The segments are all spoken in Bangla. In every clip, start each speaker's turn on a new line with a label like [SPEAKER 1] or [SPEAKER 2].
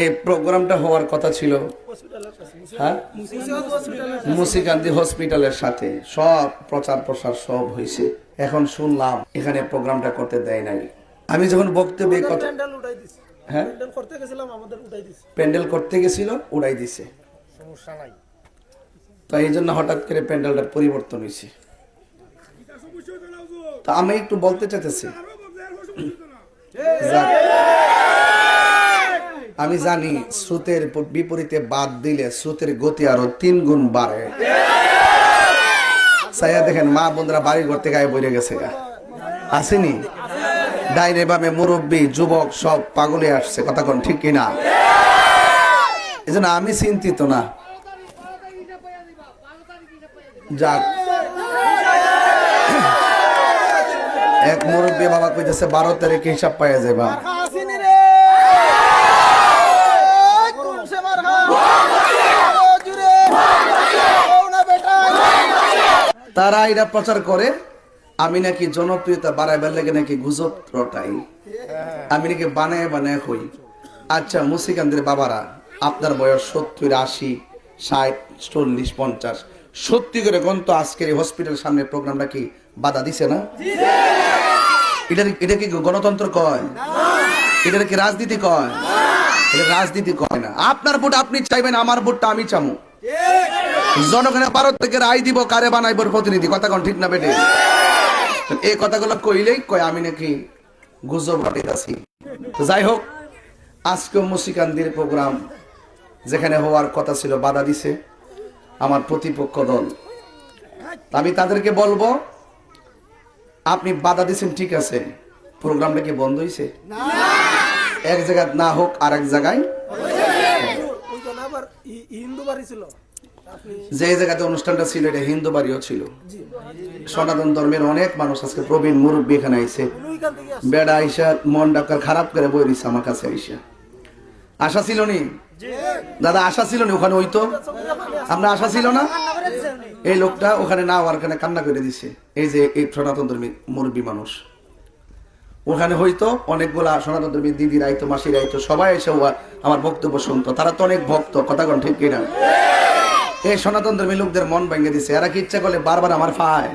[SPEAKER 1] এই প্রোগ্রামটা হওয়ার কথা ছিল। হ্যাঁ? মুসিকান্দি হসপিটালের সাথে। সব প্রচার প্রসার সব হয়েছে। এখন শুনলাম এখানে প্রোগ্রামটা করতে দেয় নাই। আমি যখন বক্তব্যে কথা
[SPEAKER 2] প্যান্ডেল
[SPEAKER 1] হ্যাঁ?
[SPEAKER 2] প্যান্ডেল করতে গেছিলাম আমাদের উঠাই দিছে।
[SPEAKER 1] প্যান্ডেল করতে গেছিল উড়াই দিছে। তো এই জন্য হঠাৎ করে প্যান্ডেলটার পরিবর্তন হয়েছে। তো আমি একটু বলতে চাইতেছি। আমি জানি স্রোতের বিপরীতে বাদ দিলে স্রোতের গতি আরও তিন গুণ বাড়ে। সাইয়া দেখেন, মা বোনরা বাড়ি ঘর থেকে আয় বইরে গেছে। গা আসেনি? ডাইনে বামে মুরব্বী, যুবক, সব পাগলে আসছে। কথা কোন, ঠিক কিনা? এই জন্য আমি চিন্তিত না। যাক। এক মুরব্বী বাবা কইতেছে, বারো তারিখে হিসাব পাইয়া যাবা
[SPEAKER 2] আসিনি রে কোন সে মার খা ও জুরে ও না বেটা
[SPEAKER 1] তারা এটা প্রচার করে, আমি নাকি জনপ্রিয়তা বাড়াইবার লেগে নাকি গুজব রটাই। আমি নাকি বানায় বানায় কই আচ্ছা মুসিকান্দের বাবারা, আপনার বয়স সত্তর, আশি, ষাট, চল্লিশ, পঞ্চাশ। সত্যি করে কোন তো আজকের হসপিটাল সামনে প্রোগ্রামটা কি বাধা দিছে না? এটা এটা কি গণতন্ত্র কয়? এটা কি রাজনীতি কয়? এটা রাজনীতি কয় না। আপনার ভোট আপনি চাইবেন, আমার ভোটটা আমি চামু। জনগণের ভারত থেকে রায় দিব কারে বানাইব প্রতিনিধি? কথা কোন ঠিক না বেটে? এই কথাগুলো কইলেই কয় আমি নাকি গুজব তো যাই হোক আজকে মুসিকান্দির প্রোগ্রাম যেখানে হওয়ার কথা ছিল বাধা দিছে আমার প্রতিপক্ষ দল। আমি তাদেরকে বলব আপনি বাধা দিছেন ঠিক আছে। প্রোগ্রামটা কি বন্ধ হয়েছে এক জায়গায় না হোক আর এক জায়গায়
[SPEAKER 2] হিন্দু বাড়ি ছিল।
[SPEAKER 1] যে জায়গাতে অনুষ্ঠানটা ছিল, এটা হিন্দু বাড়িও ছিল। সনাতন ধর্মের অনেক মানুষ আজকে প্রবীণ মুরব্বী এখানে
[SPEAKER 2] আসছে
[SPEAKER 1] বেড়া আইসা মন ডাক্তার খারাপ করে বই দিছে, আমার কাছে আইসা। আশা ছিল নি? দাদা, আশা ছিল নি ওখানে হইতো? আমরা আশা ছিল না? এই লোকটা ওখানে না হওয়ার কারণে কান্না করে দিছে। এই যে, এই সনাতন ধর্মী মুরব্বী মানুষ। ওখানে হয়তো অনেকগুলা সনাতন ধর্মী দিদি রাইতো মাসি রাইতো সবাই এসে আমার বক্তব্য শুনতো। তারা তো অনেক ভক্ত, কথা কোন ঠিক কিনা? এই সনাতন ধর্মী লোকদের মন ভেঙে দিছে। এরা কি ইচ্ছা করলে বারবার আমার ফায়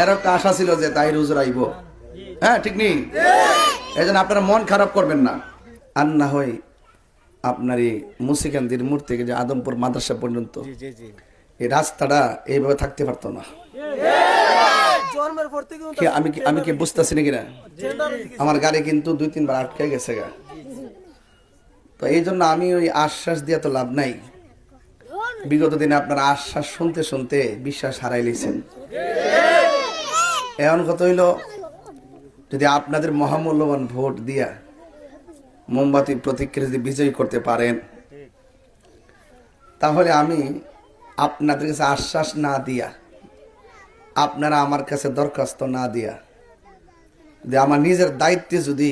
[SPEAKER 1] এর একটা আশা ছিল যে তাই রোজ রাইব। হ্যাঁ ঠিক নেই এই জন্য আপনারা মন খারাপ করবেন না। আর না হয় আপনার এই মুসিকান্দির মূর্তি থেকে যে আদমপুর মাদ্রাসা পর্যন্ত এই রাস্তাটা এইভাবে থাকতে পারতো না।
[SPEAKER 2] জন্মের পর থেকে
[SPEAKER 1] কি আমি কি আমি কি বুঝতেছি নাকি না? আমার গাড়ি কিন্তু দুই তিনবার আটকে গেছে গা। তো এই জন্য আমি ওই আশ্বাস দিয়ে তো লাভ নাই। বিগত দিনে আপনারা আশ্বাস শুনতে শুনতে বিশ্বাস হারাই লিছেন এমন কথা হইল, যদি আপনাদের মহামূল্যবান ভোট দিয়া মোমবাতি প্রতিক্রিয়া যদি বিজয়ী করতে পারেন, তাহলে আমি আপনাদের কাছে আশ্বাস না দিয়া, আপনারা আমার কাছে দরখাস্ত না দিয়া যে আমার নিজের দায়িত্বে যদি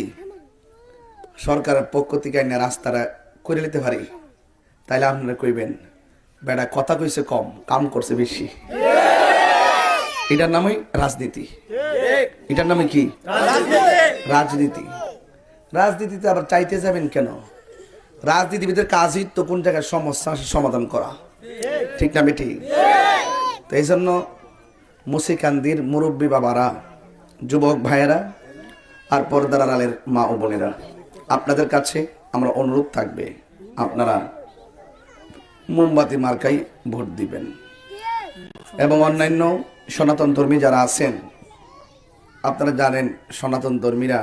[SPEAKER 1] সরকারের পক্ষ থেকে রাস্তাটা করে নিতে পারি, তাহলে আপনারা কইবেন বেটা কথা কইছে কম, কাম করছে বেশি। এটার নামই রাজনীতি। এটার নামে কি? রাজনীতি। রাজনীতিতে আবার চাইতে যাবেন কেন? রাজনীতিবিদের কাজই তো কোন জায়গায় সমস্যা সমাধান করা। ঠিক না বেটি তো এই জন্য মুসিকান্দির মুরব্বী বাবারা, যুবক ভাইয়েরা, আর পর্দার আড়ালের মা ও বোনেরা, আপনাদের কাছে আমরা অনুরোধ থাকবে, আপনারা মোমবাতি মার্কাই ভোট দিবেন। এবং অন্যান্য সনাতন ধর্মী যারা আছেন, আপনারা জানেন সনাতন ধর্মীরা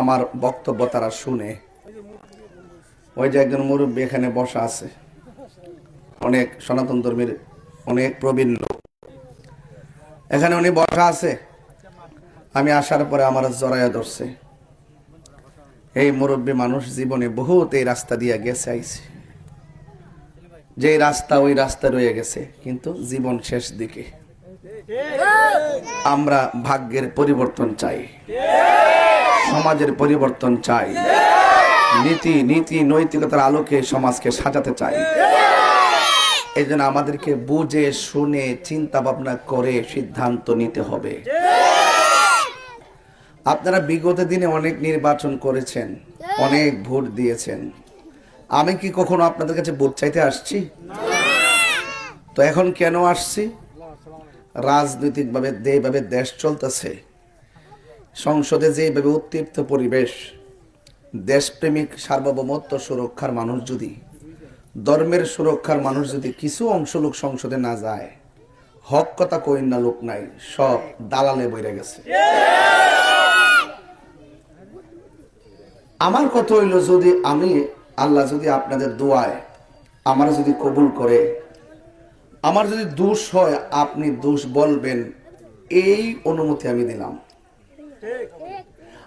[SPEAKER 1] আমার বক্তব্য তারা শুনে, ওই যে একজন মুরব্বী এখানে বসা আছে, অনেক সনাতন ধর্মীর অনেক প্রবীণ লোক। এখানে উনি বসা আছে, আমি আসার পরে আমার জড়াইয়া ধরছে। এই মুরব্বী মানুষ জীবনে বহুত এই রাস্তা দিয়ে গেছে, আইছে। যে রাস্তা ওই রাস্তা রয়ে গেছে, কিন্তু জীবন শেষ দিকে। আমরা ভাগ্যের পরিবর্তন চাই। সমাজের পরিবর্তন চাই। নীতি নীতি, নৈতিকতার আলোকে সমাজকে সাজাতে চাই। এই জন্য আমাদেরকে বুঝে, শুনে চিন্তা ভাবনা করে সিদ্ধান্ত নিতে হবে। আপনারা বিগত দিনে অনেক নির্বাচন করেছেন, অনেক ভোট দিয়েছেন। আমি কি কখনো আপনাদের কাছে ভোট চাইতে আসছি? তো এখন কেন আসছি? রাজনৈতিকভাবে যেভাবে দেশ চলতেছে সংসদে যেভাবে উত্তীপ্ত পরিবেশ দেশপ্রেমিক সার্বভৌমত্ব সুরক্ষার মানুষ যদি ধর্মের সুরক্ষার মানুষ যদি কিছু অংশ লোক সংসদে না যায় হক কথা কই না লোক নাই সব দালালে বইরে গেছে। আমার কথা হইল যদি আমি আল্লাহ যদি আপনাদের দোয়ায় আমার যদি কবুল করে, আমার যদি দোষ হয়, আপনি দোষ বলবেন, এই অনুমতি আমি দিলাম।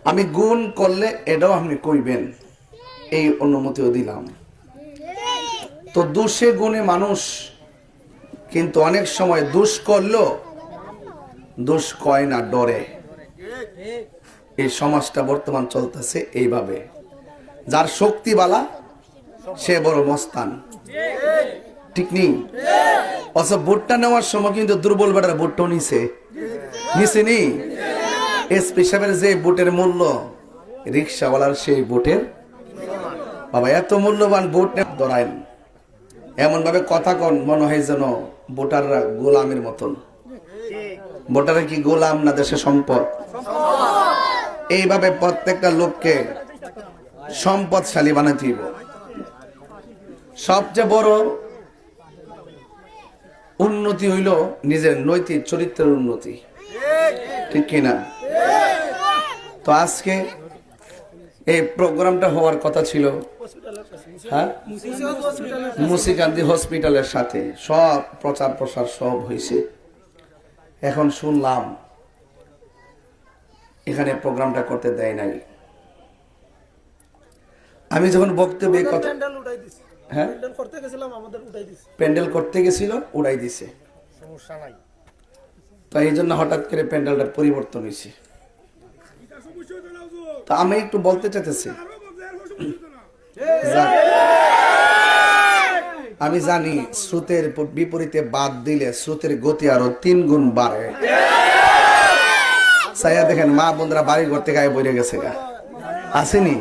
[SPEAKER 1] আমি গুণ করলে এটাও আপনি কইবেন, এই অনুমতিও দিলাম। তো দোষে গুণে মানুষ কিন্তু অনেক সময় দোষ করলেও দোষ কয় না, ডরে। এই সমাজটা বর্তমান চলতেছে এইভাবে। যার শক্তিবালা সে বড় মস্তান। ঠিক নেই? অথচ ভোটটা নেওয়ার সময় কিন্তু দুর্বল বেটার ভোটটাও নিছে। নিছে নি? এসপি সাহেবের যে ভোটের মূল্য, রিক্সাওয়ালার সেই ভোটের। বাবা, এত মূল্যবান ভোট ধরায় এমন ভাবে কথা কন, মনে হয় যেন ভোটাররা গোলামের মতন। ভোটারে কি গোলাম না দেশে সম্পদ? এইভাবে প্রত্যেকটা লোককে সম্পদশালী বানাতে হইব সবচেয়ে বড় উন্নতি হইল নিজের নৈতিক চরিত্রের উন্নতি। ঠিক কিনা? তো আজকে এই প্রোগ্রামটা হওয়ার কথা ছিল হ্যাঁ? মুসিকান্দি হসপিটালের সাথে সব প্রচার প্রসার সব হয়েছে এখন শুনলাম, এখানে প্রোগ্রামটা করতে দেয় নাই। আমি যখন বক্তব্যে এই কথা
[SPEAKER 2] প্যান্ডেল
[SPEAKER 1] হ্যাঁ?
[SPEAKER 2] প্যান্ডেল করতে গেছিলাম আমাদের উঠাই দিছি।
[SPEAKER 1] প্যান্ডেল করতে গেছিল উড়াই দিছে।
[SPEAKER 2] সমস্যা নাই।
[SPEAKER 1] তো এই জন্য হঠাৎ করে প্যান্ডেলটার পরিবর্তন হয়েছে। তো আমি একটু বলতে চাইতেছি। আমি জানি স্রোতের বিপরীতে বাদ দিলে স্রোতের গতি আরও তিন গুণ বাড়ে। সাইয়া দেখেন মা বোনরা বাড়ি ঘর থেকে আয় বইরে গেছে গা। আসেনি?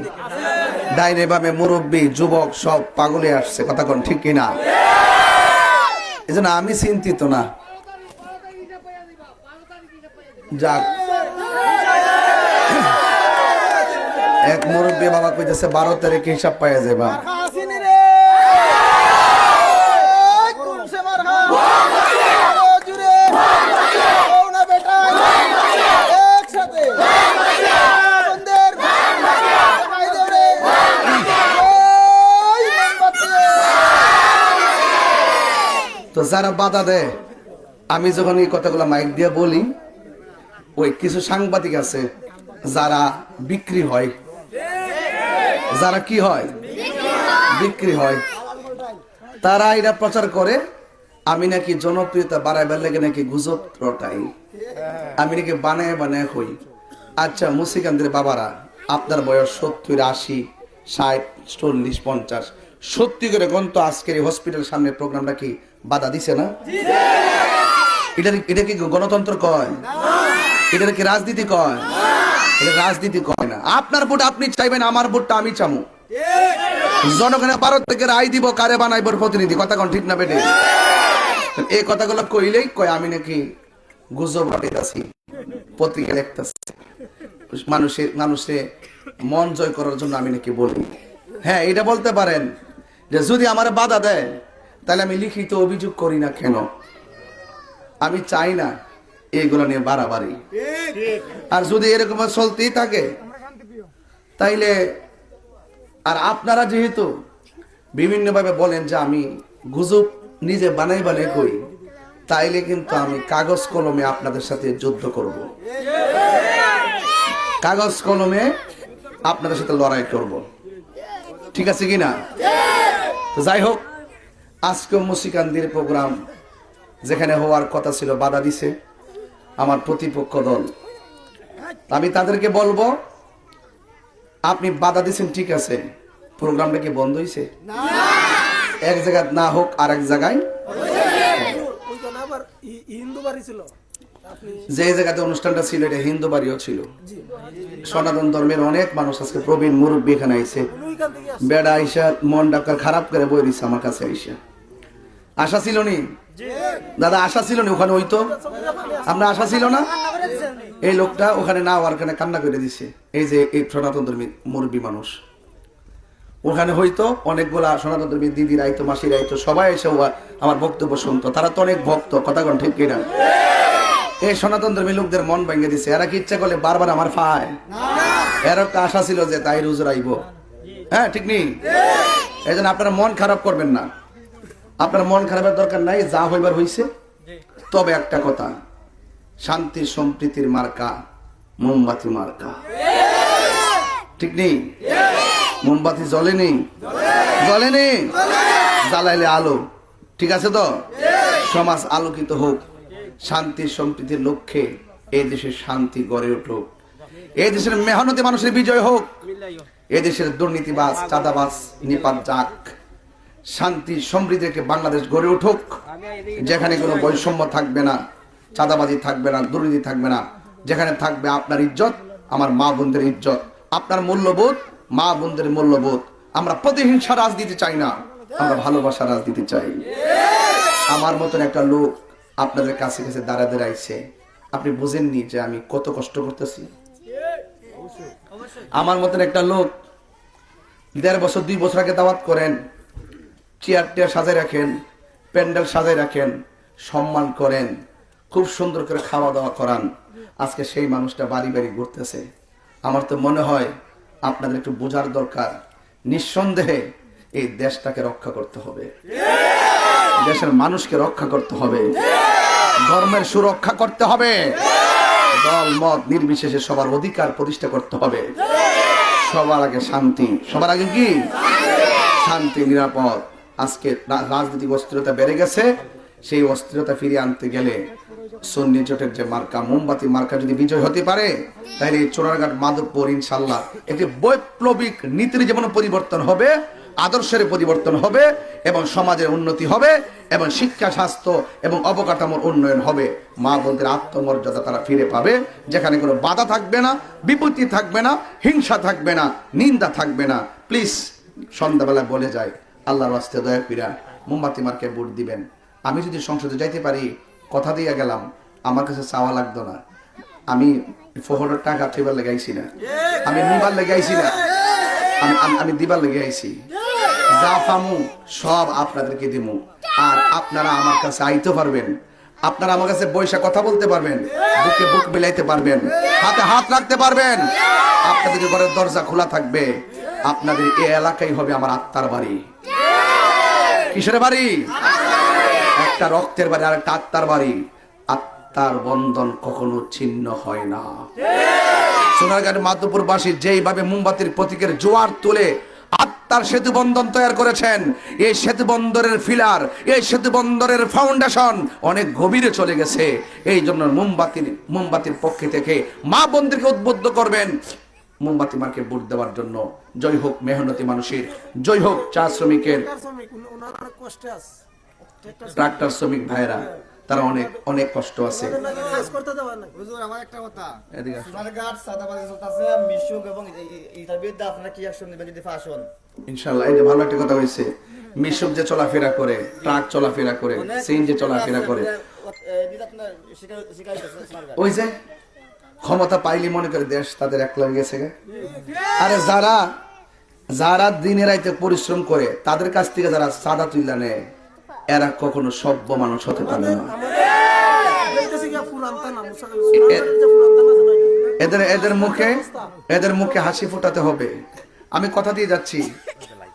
[SPEAKER 1] ডাইনে বামে মুরব্বী, যুবক সব পাগলে আসছে। কথা কোন, ঠিক কিনা? এই জন্য আমি চিন্তিত না। যাক। এক মুরব্বী বাবা কইতেছে, বারো তারিখে হিসাব পাইয়া যাবা
[SPEAKER 2] আসিনি রে কোন সে মার ও জুরে ও না বেটা একসাথে সুন্দর দেখাই দে রে ওই মোমবাতি
[SPEAKER 1] তো যারা বাধা দেয়, আমি যখন এই কথাগুলো মাইক দিয়ে বলি, ওই কিছু সাংবাদিক আছে, যারা বিক্রি হয়। যারা কি হয়? বিক্রি হয়। তারা এটা প্রচার করে, আমি নাকি জনপ্রিয়তা বাড়াইবার লেগে নাকি গুজব রটাই? আমি নাকি বানায় বানায় হই। আচ্ছা মুসিকান্দের বাবারা, আপনার বয়স সত্তর, আশি, ষাট, চল্লিশ, পঞ্চাশ। সত্যি করে গন্ত আজকের হসপিটাল সামনে প্রোগ্রামটা কি? বাধা দিছে না? এটা এটা কি গণতন্ত্র কয়? এটা কি রাজনীতি কয়? এটা রাজনীতি কয় না। আপনার ভোট আপনি চাইবেন, আমার ভোটটা আমি চামু। জনগণের ভারত থেকে রায় দিব, কারে বানাইব প্রতিনিধি? কথা কোন, ঠিক না বেটে? এই কথাগুলো কইলেই কয়, আমি নাকি গুজব রটাইতাছি পত্রিকা লিখতেছি মানুষের মানুষে মন জয় করার জন্য আমি নাকি বলি। হ্যাঁ এটা বলতে পারেন যে যদি আমার বাধা দেয় তাহলে আমি লিখিত অভিযোগ করি না কেন? আমি চাই না এইগুলো নিয়ে বাড়াবাড়ি। আর যদি এরকম চলতেই থাকে, তাইলে আর আপনারা যেহেতু বিভিন্নভাবে বলেন যে আমি গুজব নিজে বানাই বানাই কই, তাইলে কিন্তু আমি কাগজ কলমে আপনাদের সাথে যুদ্ধ করব। কাগজ কলমে আপনাদের সাথে লড়াই করব। ঠিক আছে কিনা যাই হোক আজকে মুসিকান্দির প্রোগ্রাম যেখানে হওয়ার কথা ছিল বাধা দিছে আমার প্রতিপক্ষ দল। আমি তাদেরকে বলব আপনি বাধা দিচ্ছেন ঠিক আছে প্রোগ্রামটা কি বন্ধ হয়েছে এক জায়গায় না হোক আর এক জায়গায় যে জায়গাতে অনুষ্ঠানটা ছিল এটা হিন্দু বাড়িও ছিল। সনাতন ধর্মের অনেক মানুষ আজকে প্রবীণ মুরব্বী এখানে
[SPEAKER 2] আসছে।
[SPEAKER 1] বেড়া আইসা মন ডাক্তার খারাপ করে বই দিছে আমার কাছে আইসা। আশা ছিল নি? দাদা আশা ছিল নি ওখানে হইতো আপনার আশা ছিল না? এই লোকটা ওখানে না হওয়ার কারণে কান্না করে দিছে। এই যে এই সনাতন ধর্মী মুরব্বী মানুষ। ওখানে হয়তো অনেকগুলা সনাতন ধর্মী দিদির আইতো মাসির আইতো সবাই এসে আমার বক্তব্য শুনতো। তারা তো অনেক ভক্ত কথা কোন ঠিক কিনা? এই সনাতন ধর্মী লোকদের মন ভেঙে দিছে। এরা কি ইচ্ছা করলে বারবার আমার ফায়? এর একটা আশা ছিল যে তাই রুজুর আইব হ্যাঁ ঠিক নেই এই জন্য আপনারা মন খারাপ করবেন না। আপনার মন খারাপের দরকার নাই যা হইবার হইছে। তবে একটা কথা শান্তি সম্প্রীতির মার্কা মোমবাতি মার্কা। ঠিক নেই? মোমবাতি জ্বলেনি জ্বলেনি জ্বালাইলে আলো। ঠিক আছে তো? সমাজ আলোকিত হোক শান্তি সম্প্রীতির লক্ষ্যে এই দেশের শান্তি গড়ে উঠুক। এই দেশের মেহনতি মানুষের বিজয় হোক। এই দেশের দুর্নীতিবাজ চাঁদাবাজ নিপাত যাক। শান্তি সমৃদ্ধি রেখে বাংলাদেশ গড়ে উঠুক। যেখানে কোনো বৈষম্য থাকবে না, চাঁদাবাজি থাকবে না, দুর্নীতি থাকবে না, যেখানে থাকবে আপনার ইজ্জত, আমার মা বোনদের ইজ্জত, আপনার মূল্যবোধ, মা বোনদের মূল্যবোধ। আমরা প্রতিহিংসা রাজনীতি চাই না, আমরা ভালোবাসা রাজনীতি চাই। আমার মতন একটা লোক আপনাদের কাছে কাছে দাঁড়া দাঁড়াইছে। আপনি বুঝেননি যে আমি কত কষ্ট করতেছি? আমার মতন একটা লোক দেড় বছর, দুই বছর আগে দাওয়াত করেন চেয়ার টেয়ার সাজায় রাখেন, প্যান্ডেল সাজায় রাখেন, সম্মান করেন, খুব সুন্দর করে খাওয়া দাওয়া করান। আজকে সেই মানুষটা বাড়ি বাড়ি ঘুরতেছে। আমার তো মনে হয় আপনাদের একটু বোঝার দরকার। নিঃসন্দেহে এই দেশটাকে রক্ষা করতে হবে। দেশের মানুষকে রক্ষা করতে হবে। ধর্মের সুরক্ষা করতে হবে। দল, মত নির্বিশেষে সবার অধিকার প্রতিষ্ঠা করতে হবে। সবার আগে শান্তি। সবার আগে কি? শান্তি। নিরাপদ। আজকে রাজনৈতিক অস্থিরতা বেড়ে গেছে, সেই অস্থিরতা ফিরিয়ে আনতে গেলে সন্নি জোটের যে মার্কা, মোমবাতি মার্কা যদি বিজয় হতে পারে, তাহলে চোরাঘাট মাধবপুর ইনশাল্লাহ একটি বৈপ্লবিক নীতির যেমন পরিবর্তন হবে, আদর্শের পরিবর্তন হবে, এবং সমাজের উন্নতি হবে, এবং শিক্ষা, স্বাস্থ্য এবং অবকাঠামোর উন্নয়ন হবে। মা বোনদের আত্মমর্যাদা তারা ফিরে পাবে, যেখানে কোনো বাধা থাকবে না, বিপত্তি থাকবে না, হিংসা থাকবে না, নিন্দা থাকবে না। প্লিজ সন্ধ্যাবেলায় বলে যায় আল্লাহর রাস্তে দয়া কইরা মোমবাতি মার্কে ভোট দিবেন। আমি যদি সংসদে যাইতে পারি, কথা দিয়ে গেলাম, আমার কাছে চাওয়া লাগতো না। আমি ফোহরের টাকা ঠেবার লেগে আইছি না। আমি নিবার লেগে আইছি না। আমি- দিবার লেগে আইছি। যা পামু, সব আপনাদেরকে দিমু। আর আপনারা আমার কাছে আইতে পারবেন। আপনারা আমার কাছে বৈশা কথা বলতে পারবেন। বুকে বুক মিলাইতে পারবেন। হাতে হাত রাখতে পারবেন। আপনাদের ঘরের দরজা খোলা থাকবে। আপনাদের এই এলাকাই হবে আমার আত্মার বাড়ি। কিসের বাড়ি? একটা রক্তের বাড়ি আর একটা আত্মার বাড়ি। আত্মার বন্ধন কখনো ছিন্ন হয় না। সোনারঘাট মাধবপুরবাসী যেইভাবে মোমবাতির প্রতীকের জোয়ার তুলে আত্মার সেতু বন্ধন তৈরি করেছেন, এই সেতু বন্দরের ফিলার, এই সেতু বন্দরের ফাউন্ডেশন অনেক গভীরে চলে গেছে। এই জন্য মোমবাতির মোমবাতির পক্ষে থেকে মা বোনদেরকে উদ্বুদ্ধ করবেন। মোমবাতি মার্কে ভোট দেওয়ার জন্য জয় হোক মেহনতি মানুষের জয় হোক চা শ্রমিকের।
[SPEAKER 2] ট্রাক্টর শ্রমিক,
[SPEAKER 1] ভাইরা তারা অনেক অনেক কষ্ট আছে। ইনশাল্লাহ এই যে ভালো একটা কথা হয়েছে। মিশুক যে চলাফেরা করে ট্রাক চলাফেরা করে সিএনজি চলাফেরা করে। ওই যে ক্ষমতা পাইলি মনে করে দেশ তাদের একলা গেছে। আরে যারা যারা দিনে রাইতে পরিশ্রম করে, তাদের কাছ থেকে যারা সাদা তুইলা নেয়, এরা কখনো সভ্য মানুষ হতে পারে না? এদের এদের মুখে এদের মুখে হাসি ফোটাতে হবে। আমি কথা দিয়ে যাচ্ছি।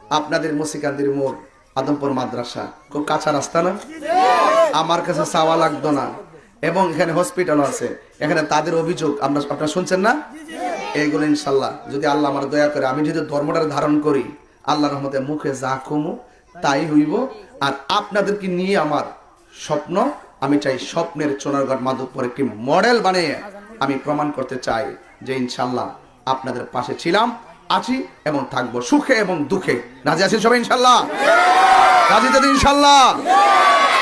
[SPEAKER 1] আপনাদের মুসিকান্দির মোড়, আদমপুর মাদ্রাসা। খুব কাঁচা রাস্তা না? আমার কাছে চাওয়া লাগতো না। এবং এখানে হসপিটাল আছে। এখানে তাদের অভিযোগ, আপনার, আপনারা শুনছেন না? এইগুলো ইনশাল্লাহ, যদি আল্লাহ আমার দয়া করে, আমি যদি ধর্মটার ধারণ করি আল্লাহ রহমতে মুখে যা কমু তাই হইব। আর আপনাদেরকে নিয়ে আমার স্বপ্ন, আমি চাই স্বপ্নের চোনারগড় মাধবপুর একটি মডেল বানিয়ে আমি প্রমাণ করতে চাই যে ইনশাল্লাহ আপনাদের পাশে ছিলাম, আছি এবং থাকব সুখে এবং দুঃখে। রাজি আছেন সবাই ইনশাল্লাহ? রাজি তো ইনশাল্লাহ।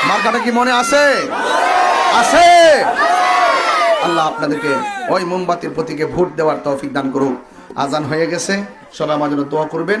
[SPEAKER 1] মার্কাটা কি মনে আছে? আছে। আল্লাহ আপনাদেরকে ওই মোমবাতির প্রতীকে ভোট দেওয়ার তৌফিক দান করুক। আজান হয়ে গেছে, সবাই আমার জন্য দোয়া করবেন।